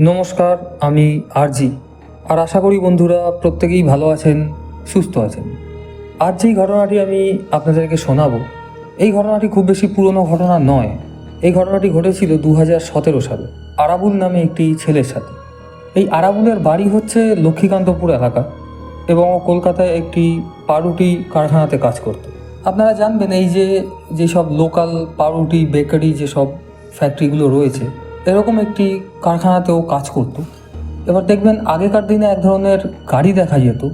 নমস্কার, আমি আরজি। আর আশা করি বন্ধুরা প্রত্যেকেই ভালো আছেন, সুস্থ আছেন। আজ যেই ঘটনাটি আমি আপনাদেরকে শোনাবো, এই ঘটনাটি খুব বেশি পুরনো ঘটনা নয়। এই ঘটনাটি ঘটেছিল দু হাজার সতেরো সালে, আরাবুল নামে একটি ছেলের সাথে। এই আরাবুলের বাড়ি হচ্ছে লক্ষ্মীকান্তপুর এলাকা এবং ও কলকাতায় একটি পাউরুটি কারখানাতে কাজ করত। আপনারা জানবেন এই যে, যেসব লোকাল পাউরুটি, বেকারি, যেসব ফ্যাক্টরিগুলো রয়েছে এরকম একটি কারখানাতেও কাজ করত। এবার দেখবেন আগেকার দিনে এক ধরনের গাড়ি দেখা যেত।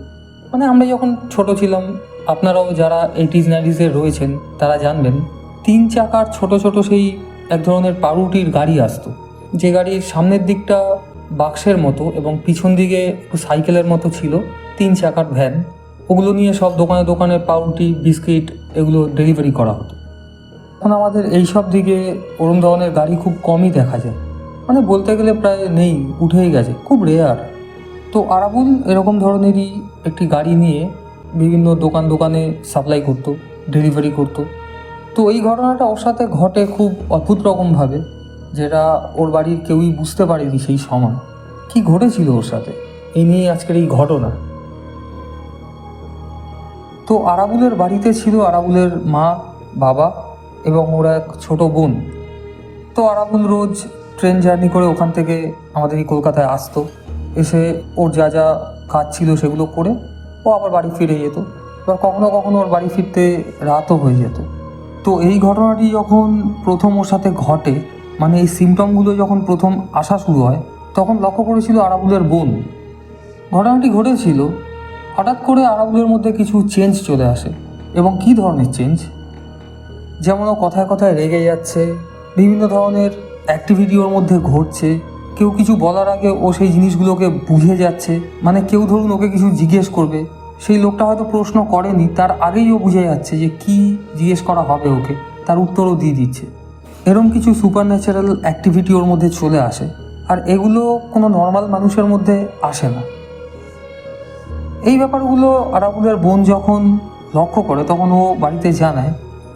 মানে আমরা যখন ছোট ছিলাম, আপনারাও যারা এইটিজ, নাইনটিজে রয়েছেন, তারা জানবেন, তিন চাকার ছোট ছোট সেই এক ধরনের পাউরুটির গাড়ি আসতো। যে গাড়ির সামনের দিকটা বাক্সের মতো এবং পিছন দিকে সাইকেলের মতো ছিল, তিন চাকার ভ্যান। ওগুলো নিয়ে সব দোকানে দোকানে পাউরুটি, বিস্কিট, এগুলো ডেলিভারি করা হতো। এখন আমাদের এই সব দিকে ওরম ধরনের গাড়ি খুব কমই দেখা যায়। মানে বলতে গেলে প্রায় নেই, উঠেই গেছে, খুব রেয়ার তো আরাবুল এরকম ধরনেরই একটি গাড়ি নিয়ে বিভিন্ন দোকান দোকানে সাপ্লাই করতো ডেলিভারি করতো। তো এই ঘটনাটা ওর সাথে ঘটে খুব অদ্ভুত রকমভাবে, যেটা ওর বাড়ির কেউই বুঝতে পারেনি সেই সময়। কি ঘটেছিল ওর সাথে? এই নিয়ে আজকের এই ঘটনা। তো আরাবুলের বাড়িতে ছিল আরাবুলের মা, বাবা। এবং ওর এক ছোট বোন। তো আরাবুল রোজ ট্রেন জার্নি করে ওখান থেকে আমাদের এই কলকাতায় আসতো। এসে ওর যা যা কাজ ছিল সেগুলো করে ও আবার বাড়ি ফিরে যেত। এবার কখনো কখনো ওর বাড়ি ফিরতে রাতও হয়ে যেত। তো এই ঘটনাটি যখন প্রথম ওর সাথে ঘটে মানে এই সিমটমগুলো যখন প্রথম আসা শুরু হয়, তখন লক্ষ্য করেছিল আরাবুলের বোন। ঘটনাটি ঘটেছিল, হঠাৎ করে আরাবুলের মধ্যে কিছু চেঞ্জ চলে আসে। এবং কী ধরনের চেঞ্জ যেমন ও কথায় কথায় রেগে যাচ্ছে, বিভিন্ন ধরনের অ্যাক্টিভিটি ওর মধ্যে ঘটছে, কেউ কিছু বলার আগে ও সেই জিনিসগুলোকে বুঝে যাচ্ছে মানে কেউ ধরুন ওকে কিছু জিজ্ঞেস করবে, সেই লোকটা হয়তো প্রশ্ন করেনি, তার আগেই ও বুঝে যাচ্ছে যে কি জিজ্ঞেস করা হবে ওকে, তার উত্তরও দিয়ে দিচ্ছে। এরম কিছু সুপার ন্যাচারাল অ্যাক্টিভিটি ওর মধ্যে চলে আসে, আর এগুলো কোনো নর্মাল মানুষের মধ্যে আসে না। এই ব্যাপারগুলো আরাবুলের বোন যখন লক্ষ্য করে, তখন ও বাড়িতে জানায়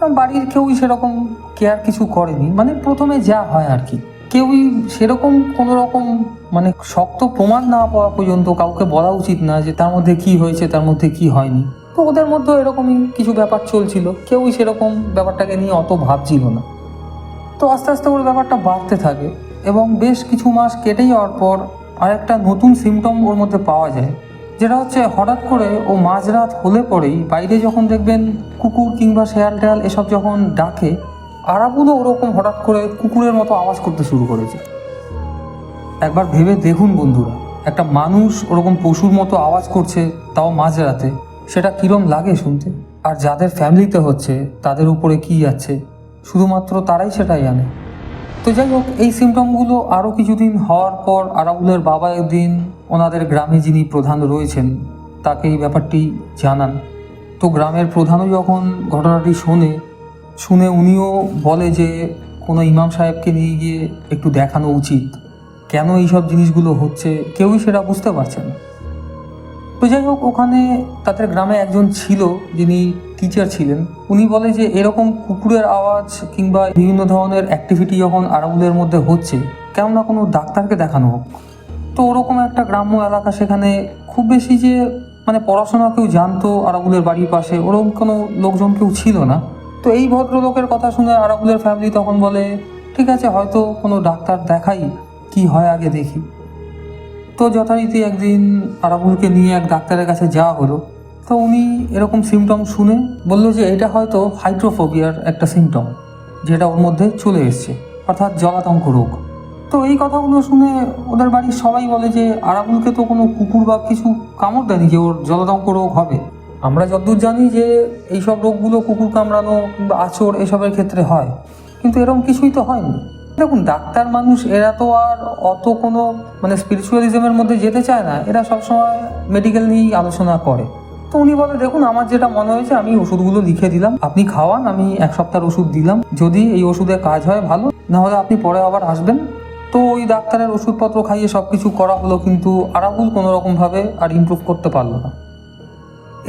বাড়ির কেউই সেরকম কেয়ার কিছু করেনি। মানে প্রথমে যা হয় আর কি। কেউই সেরকম কোনো রকম মানে শক্ত প্রমাণ না পাওয়া পর্যন্ত কাউকে বলা উচিত না যে তার মধ্যে কি হয়েছে, তার মধ্যে কি হয়নি। তো ওদের মধ্যে এরকমই কিছু ব্যাপার চলছিল। কেউই সেরকম ব্যাপারটাকে নিয়ে অত ভাবছিল না। তো আস্তে আস্তে করে ব্যাপারটা বাড়তে থাকে এবং বেশ কিছু মাস কেটে যাওয়ার পর আরেকটা নতুন সিমটম ওর মধ্যে পাওয়া যায়। যেটা হচ্ছে হঠাৎ করে ও মাঝরাত হলে পরেই বাইরে যখন দেখবেন কুকুর কিংবা শেয়াল টেয়াল এসব যখন ডাকে, আরাবুলও ওরকম হঠাৎ করে কুকুরের মতো আওয়াজ করতে শুরু করেছে। একবার ভেবে দেখুন বন্ধুরা, একটা মানুষ ওরকম পশুর মতো আওয়াজ করছে তাও মাঝরাতে, সেটা কিরম লাগে শুনতে? আর যাদের ফ্যামিলিতে হচ্ছে, তাদের উপরে কি যাচ্ছে শুধুমাত্র তারাই সেটাই জানে। তো যাই হোক, এই সিমটমগুলো আরও কিছুদিন হওয়ার পর আরাবুলের বাবা একদিন ওনাদের গ্রামে যিনি প্রধান রয়েছেন, তাকে এই ব্যাপারটি জানান। তো গ্রামের প্রধানও যখন ঘটনাটি শোনে, শুনে উনিও বলে যে, কোনো ইমাম সাহেবকে নিয়ে গিয়ে একটু দেখানো উচিত। কেন এইসব জিনিসগুলো হচ্ছে? কেউই সেটা বুঝতে পারছে না। তো যাই হোক, ওখানে তাদের গ্রামে একজন ছিল, যিনি টিচার ছিলেন। উনি বলে যে, এরকম কুকুরের আওয়াজ কিংবা বিভিন্ন ধরনের অ্যাক্টিভিটি যখন আরাবুলের মধ্যে হচ্ছে কেন না কোনো ডাক্তারকে দেখানো হোক। তো ওরকম একটা গ্রাম্য এলাকা সেখানে খুব বেশি যে মানে পড়াশোনা কেউ জানতো আরাবুলের বাড়ির পাশে, ওরকম কোনো লোকজন কেউ ছিল না। তো এই ভদ্রলোকের কথা শুনে আরাবুলের ফ্যামিলি তখন বলে, ঠিক আছে, হয়তো কোনো ডাক্তার দেখাই, কি হয় আগে দেখি। তো যথারীতি একদিন আরাবুলকে নিয়ে এক ডাক্তারের কাছে যাওয়া হলো। তো উনি এরকম সিমটম শুনে বলল যে, এটা হয়তো হাইড্রোফোবিয়ার একটা সিমটম যেটা ওর মধ্যে চলে এসছে, অর্থাৎ জলাতঙ্ক রোগ। তো এই কথাগুলো শুনে ওদের বাড়ির সবাই বলে যে আরাবুলকে তো কোনো কুকুর বা কিছু কামড় দেয়নি, যে ওর জলদঙ্ক রোগ হবে। আমরা যতদূর জানি যে এইসব রোগগুলো কুকুর কামড়ানো কিংবা আচর এসবের ক্ষেত্রে হয়, কিন্তু এরকম কিছুই তো হয়নি। দেখুন, ডাক্তার মানুষ, এরা তো আর অত কোনো মানে স্পিরিচুয়ালিজমের মধ্যে যেতে চায় না, এরা সবসময় মেডিকেল নিয়েই আলোচনা করে। তো উনি বলে, দেখুন, আমার যেটা মনে হয়েছে, আমি ওষুধগুলো লিখে দিলাম, আপনি খাওয়ান, আমি এক সপ্তাহের ওষুধ দিলাম, যদি এই ওষুধে কাজ হয়, ভালো। না হলে আপনি পরে আবার আসবেন তো ওই ডাক্তারের ওষুধপত্র খাইয়ে সব কিছু করা হলো কিন্তু আরাবুল কোনো রকমভাবে আর ইমপ্রুভ করতে পারল না।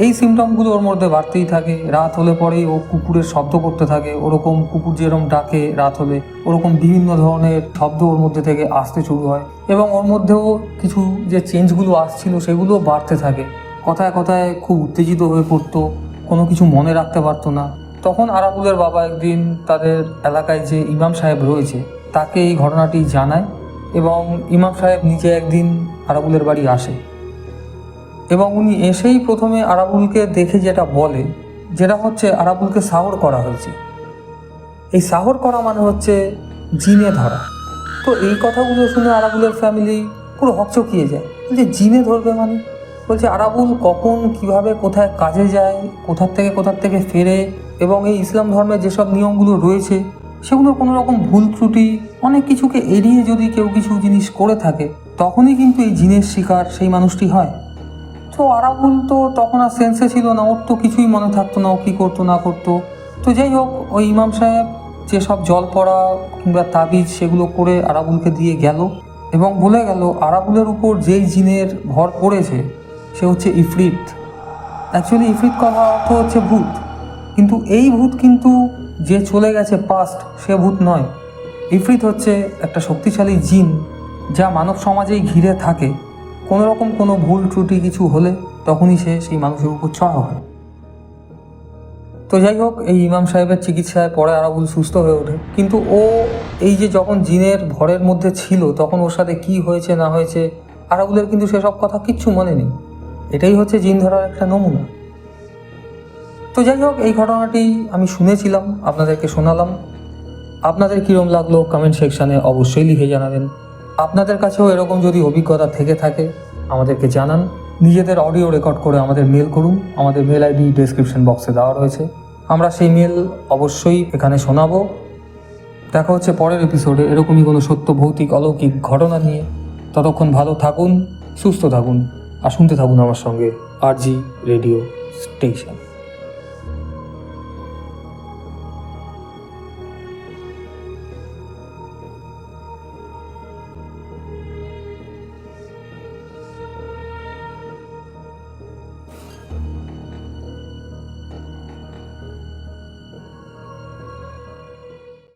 এই সিমটমগুলো ওর মধ্যে বাড়তেই থাকে, রাত হলে পরেই ও কুকুরের শব্দ করতে থাকে, ওরকম কুকুর যেরকম ডাকে রাত হলে, ওরকম বিভিন্ন ধরনের শব্দ ওর মধ্যে থেকে আসতে শুরু হয় এবং ওর মধ্যেও কিছু যে চেঞ্জগুলো আসছিল সেগুলো বাড়তে থাকে। কথায় কথায় খুব উত্তেজিত হয়ে পড়তো, কোনো কিছু মনে রাখতে পারতো না। তখন আরাবুলের বাবা একদিন তাদের এলাকায় যে ইমাম সাহেব রয়েছে তাকে এই ঘটনাটি জানায় এবং ইমাম সাহেব নিজে একদিন আরাবুলের বাড়ি আসে। এবং উনি এসেই প্রথমে আরাবুলকে দেখে যেটা বলে, যেটা হচ্ছে আরাবুলকে সাহর করা হয়েছে। এই সাহর করা মানে হচ্ছে জিনে ধরা। তো এই কথাগুলো শুনে আরাবুলের ফ্যামিলি পুরো হকচকিয়ে যায়। যে জিনে ধরবে মানে? বলছে, আরাবুল কখন, কীভাবে, কোথায় কাজে যায়, কোথার থেকে কোথার থেকে ফেরে? এবং এই ইসলাম ধর্মের যেসব নিয়মগুলো রয়েছে সেগুলো কোনো রকম ভুল ত্রুটি, অনেক কিছুকে এড়িয়ে যদি কেউ কিছু জিনিস করে থাকে, তখনই কিন্তু এই জিনের শিকার সেই মানুষটি হয়। তো আরাবুল তো তখন আর সেন্সে ছিল না, ওর তো কিছুই মনে থাকতো না, ও কী করতো, না করতো। তো যাই হোক, ওই ইমাম সাহেব যেসব জল পড়া কিংবা তাবিজ সেগুলো করে আরাবুলকে দিয়ে গেল এবং বলে গেল, আরাবুলের উপর যেই জিনের ভর পড়েছে, সে হচ্ছে ইফরিত। অ্যাকচুয়ালি ইফরিত কথা অর্থ হচ্ছে ভূত। কিন্তু এই ভূত কিন্তু যে চলে গেছে পাস্ট সে ভূত নয়। ইফরিত হচ্ছে একটা শক্তিশালী জিন, যা মানব সমাজেই ঘিরে থাকে। কোনো রকম কোনো ভুল, ত্রুটি কিছু হলে তখনই সে সেই মানুষের উপর চড়া হয়। তো যাই হোক, এই ইমাম সাহেবের চিকিৎসায় পরে আরাবুল সুস্থ হয়ে ওঠে। কিন্তু ও এই যে যখন জিনের ভরের মধ্যে ছিল, তখন ওর সাথে কি হয়েছে, না হয়েছে আরাবুলের কিন্তু সেসব কথা কিচ্ছু মনে নেই। এটাই হচ্ছে জিন ধরার একটা নমুনা। তো যাই হোক, এই ঘটনাটি আমি শুনেছিলাম, আপনাদেরকে শোনালাম। আপনাদের কীরম লাগল কমেন্ট সেকশানে অবশ্যই লিখে জানাবেন। আপনাদের কাছেও এরকম যদি অভিজ্ঞতা থেকে থাকে, আমাদেরকে জানান। নিজেদের অডিও রেকর্ড করে আমাদের মেল করুন। আমাদের মেল আইডি ডেসক্রিপশন বক্সে দেওয়া রয়েছে। আমরা সেই মেল অবশ্যই এখানে শোনাবো। দেখা হচ্ছে পরের এপিসোডে এরকমই কোনো সত্য, ভৌতিক, অলৌকিক ঘটনা নিয়ে। ততক্ষণ ভালো থাকুন, সুস্থ থাকুন, আর শুনতে থাকুন আমার সঙ্গে আর জি রেডিও স্টেশন